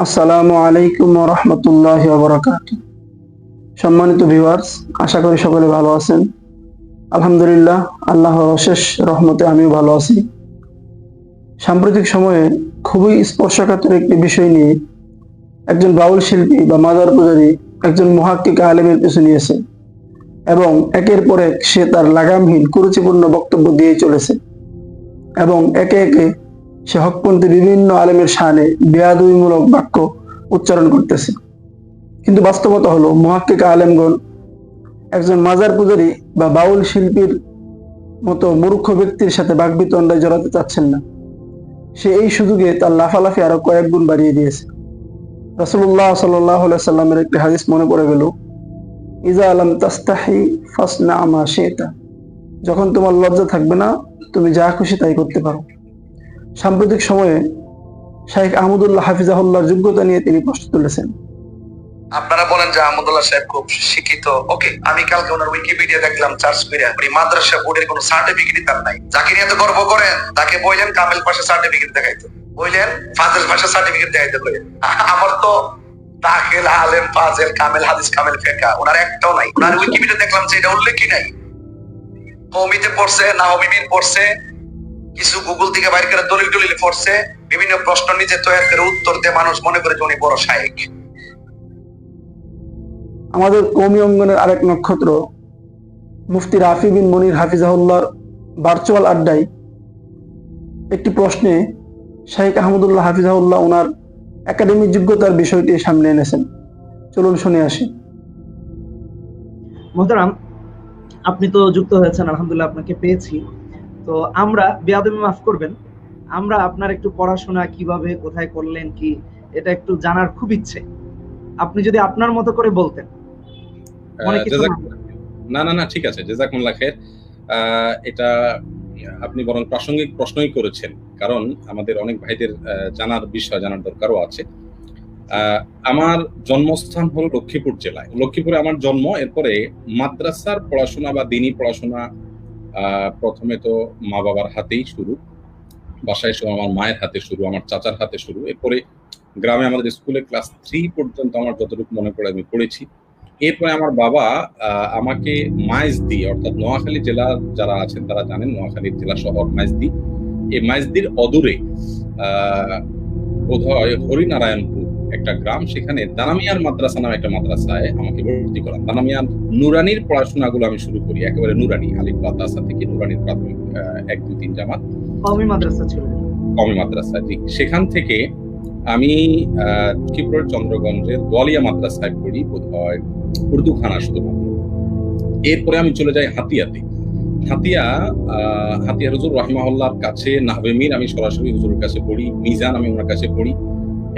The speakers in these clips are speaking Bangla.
আসসালামু আলাইকুম রহমতুল্লাহ বরকাত সম্মানিত ভিউয়ার্স আশা করি সকলে ভালো আছেন। আলহামদুলিল্লাহ, আল্লাহর অশেষ রহমতে আমিও ভালো আছি। সাম্প্রতিক সময়ে খুবই স্পর্শকাতর একটি বিষয় নিয়ে একজন বাউল শিল্পী বা মাদার পূজারী একজন মহাক্কিক আলেমের পিছু নিয়েছে এবং একের পর এক সে তার লাগামহীন কুরুচিপূর্ণ বক্তব্য দিয়ে চলেছে এবং একে একে সে হকপন্থী বিভিন্ন আলেমের শানে বেয়াদবিমূলক বাক্য উচ্চারণ করতেছে। কিন্তু বাস্তবতা হলো, মহাক্কিক আলেমগণ একজন মাজার পূজারী বা বাউল শিল্পীর মতো মূর্খ ব্যক্তির সাথে বাগবিতণ্ডায় জড়াতে চাচ্ছেন না। সে এই সুযোগে তার লাফালাফি আরও কয়েক গুণ বাড়িয়ে দিয়েছে। রাসুল্লাহ সাল্লাহ সাল্লামের একটি হাদিস মনে পড়ে গেল ইজা আলম তাস্তাহি ফাসনা আমা শেতা। যখন তোমার লজ্জা থাকবে না, তুমি যা খুশি তাই করতে পারো। সাম্প্রতিক সময়ে শাইখ আহমদুল্লাহ হাফিজাহুল্লাহর যোগ্যতা নিয়ে তিনি প্রশ্ন তুলেছেন। আপনারা বলেন যে আহমদুল্লাহ সাহেব খুব শিক্ষিত। ওকে আমি কালকে ওনার উইকিপিডিয়া দেখলাম চার্জ করে উনি মাদ্রাসা বোর্ডের কোনো সার্টিফিকেট তার নাই। যাকে নিয়ে এত গর্ব করেন তাকে বললেন কামেল পাশা সার্টিফিকেট দেখাইতো। বললেন ফাজেল পাশা সার্টিফিকেট দেখাইতে করেন আমার তো দাখিল আলেম ফাজেল কামেল হাদিস কামেল ফেকা ওনার একটাও নাই। ওনার উইকিপিডিয়া দেখলাম যে এটা উল্লেখই নাই। কমিতে পড়ছে না হবিবিন পড়ছে কিছু গুগল থেকে বাইর করে দলিল টলিল পড়ছে বিভিন্ন প্রশ্ন নিজে তৈরি করে উত্তর দিয়ে মানুষ মনে করে যে উনি বড় শায়েক। আমাদের কৌমি অঙ্গনের আরেক নক্ষত্র মুফতি রাফি বিন মনির হাফিজাহুল্লাহর ভার্চুয়াল আড্ডায় একটি প্রশ্নে শাইখ আহমদুল্লাহ হাফিজাহুল্লাহ ওনার একাডেমিক যোগ্যতার বিষয়টি সামনে এনেছেন। চলুন শুনে আসি। মোহতারাম আপনি তো যুক্ত হয়েছেন আলহামদুলিল্লাহ আপনাকে পেয়েছি। তো আমরা বেয়াদবি মাফ করবেন। আমরা আপনার একটু পড়াশোনা কীভাবে কোথায় করলেন কি এটা একটু জানার খুব ইচ্ছে। আপনি যদি আপনার মতো করে বলতেন। না- না না ঠিক আছে জেজাকুমুল্লাহ খের। এটা আপনি বরং প্রাসঙ্গিক প্রশ্নই করেছেন কারণ আমাদের অনেক ভাইদের জানার বিষয় জানার দরকারও আছে। আহ, আমার জন্মস্থান হলো লক্ষ্মীপুর জেলায়। লক্ষ্মীপুরে আমার জন্ম এরপরে মাদ্রাসার পড়াশোনা বা দিনী পড়াশোনা প্রথমে তো মা বাবার হাতেই শুরু। বাসায় শুরু আমার মায়ের হাতে শুরু আমার চাচার হাতে শুরু। এরপরে গ্রামে আমাদের স্কুলে ক্লাস থ্রি পর্যন্ত আমার যতটুকু মনে পড়ে আমি পড়েছি। এরপরে আমার বাবা আমাকে মাইজদি অর্থাৎ নোয়াখালী জেলা যারা আছেন তারা জানেন নোয়াখালী জেলা শহর মাইজদি। এই মাইজদির অদূরে আহ, বোধহয় হরিনারায়ণপুর একটা গ্রাম সেখানে দানামিয়ার মাদ্রাসা নামে একটা মাদ্রাসায় আমাকে ভর্তি করান দানামিয়ার নুরানির পড়াশোনাগুলো আমি শুরু করি একেবারে নুরানি আলিফ মাদ্রাসা থেকে নুরানির প্রাথমিক এক দুই তিন জামাত। কওমি মাদ্রাসা ছিল। কমি মাদ্রাসা জি সেখান থেকে আমি আহ, চন্দ্রগঞ্জের গোয়ালিয়া মাদ্রাসায় পড়ি বোধ হয় উর্দু খানা শুধুমাত্র এরপরে আমি চলে যাই হাতিয়াতে। হাতিয়া আহ, হাতিয়া হুজুর রহমাউল্লাহর কাছে নাহবেমির আমি সরাসরি হুজুরের কাছে পড়ি মিজান আমি ওনার কাছে পড়ি।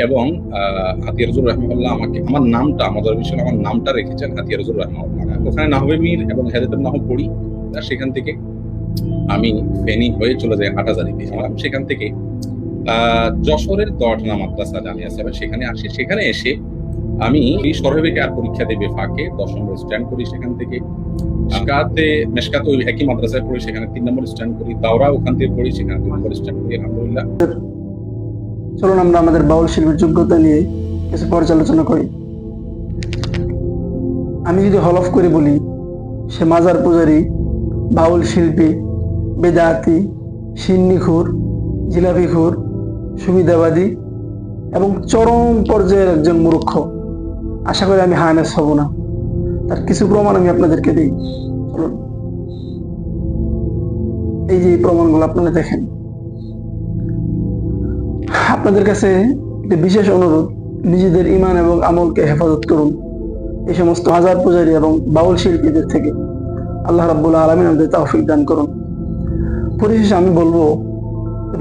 এবং আহ, হাতিয়া হুজুর রহমাউল্লাহ আমাকে আমার নামটা আমাদের বিষয় আমার নামটা রেখেছেন হাতিয়া হুজুর রহমাউল্লাহ ওখানে নাহবেমির এবং হেদায়তুল নাহ পড়ি আর সেখান থেকে আমি ফেনী হয়ে চলে যাই হাটাজারিতে সেখান থেকে যশোরের দর্টনা মাদ্রাসা জামিয়া সাহেব সেখানে আসি। সেখানে এসে আমি সরহেবেকে আর পরীক্ষা দেবে ফাঁকে দশ নম্বর স্ট্যান্ড করি সেখান থেকে। মেশকাতে মেশকাতে ওই একই মাদ্রাসায় পড়ি সেখানে তিন নম্বর স্ট্যান্ড করি। দাওরা ওখান থেকে পড়ি সেখানে দুই নম্বর স্ট্যান্ড করি আলহামদুলিল্লাহ। চলুন আমরা আমাদের বাউল শিল্পীর যোগ্যতা নিয়ে কিছু পর্যালোচনা করি। আমি যদি হলফ করে বলি, সে মাজার পূজারী, বাউল শিল্পী, বেদাতি, সিন্নিখুর, জিলাপিখুর, সুবিধাবাদী এবং চরম পর্যায়ের একজন মূর্খ। আশা করি আমি হানেস হব না। তার কিছু প্রমাণ আমি আপনাদেরকে দিই। চলুন। এই যে প্রমাণগুলো আপনারা দেখেন। আপনাদের কাছে একটি বিশেষ অনুরোধ, নিজেদের ইমান এবং আমলকে হেফাজত করুন। এই সমস্ত হাজার পূজারী এবং বাউল শিল্পীদের থেকে আল্লাহ রাব্বুল আলমিন আমাদের তৌফিক দান করুন। পরিশেষে আমি বলব,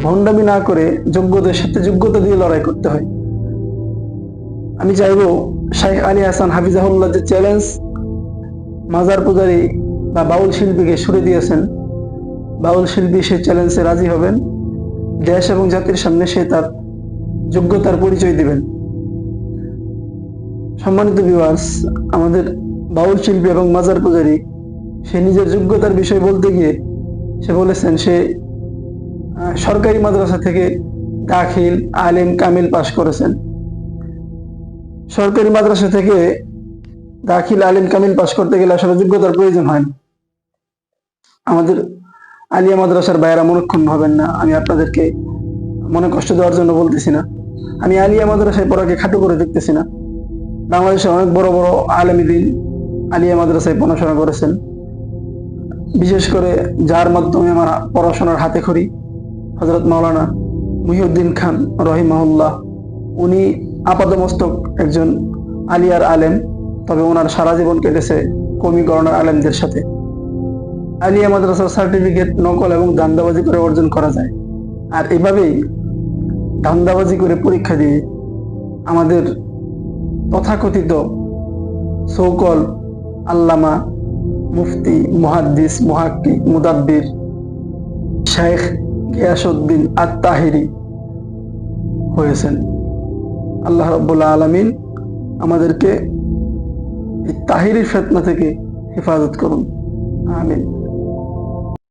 ভণ্ডামি না করে যোগ্যদের সাথে যোগ্যতা দিয়ে লড়াই করতে হয়। আমি চাইব, শাইখ আলী হাসান হাফিজাহুল্লাহ যে চ্যালেঞ্জ মাজার পূজারী বা বাউল শিল্পীকে সুরে দিয়েছেন, বাউল শিল্পী সেই চ্যালেঞ্জে রাজি হবেন। দেশ এবং জাতির সামনে সে তার যোগ্যতার পরিচয় দিবেন। সম্মানিত ভিউয়ার্স আমাদের বাউল শিল্পী এবং মাজার পূজারী, সে নিজের যোগ্যতার বিষয় বলতে গিয়ে সে বলেছেন, সে সরকারি মাদ্রাসা থেকে দাখিল আলেম কামিল পাশ করেছেন। সরকারি মাদ্রাসা থেকে দাখিল আলিম কামিল পাশ করতে গেলে আসলে যোগ্যতার প্রয়োজন হয় না। আমাদের আলিয়া মাদ্রাসার বাইরা মনক্ষণ হবেন না, আমি আপনাদেরকে মনে কষ্ট দেওয়ার জন্য বলতেছি না। আমি আলিয়া মাদ্রাসায় পড়াকে খাটো করে দেখতেছি না। বাংলাদেশের অনেক বড় বড় আলেমীদিন আলিয়া মাদ্রাসায় পড়াশোনা করেছেন। বিশেষ করে যার মাধ্যমে আমার পড়াশোনার হাতে খড়ি হজরত মাওলানা মুহিউদ্দিন খান রহিমাহুল্লাহ। উনি আপাতমস্তক একজন আলিয়ার আলেম, তবে ওনার সারা জীবন কেটেছে কমিকরণের আলেমদের সাথে। আলিয়া মাদ্রাসার সার্টিফিকেট নকল এবং দান্দাবাজি করে অর্জন করা যায়। আর এভাবেই ধান্দাবাজি করে পরীক্ষা দিয়ে আমাদের তথাকথিত সৌকল আল্লামা মুফতি, মুহাদ্দিস, মুহাক্কি, মুদাব্বির শেখ গিয়াসউদ্দিন আত তাহিরি হয়েছেন। আল্লাহ রব্বুল্লাহ আলমিন আমাদেরকে এই তাহিরি ফেতনা থেকে হেফাজত করুন। আমিন।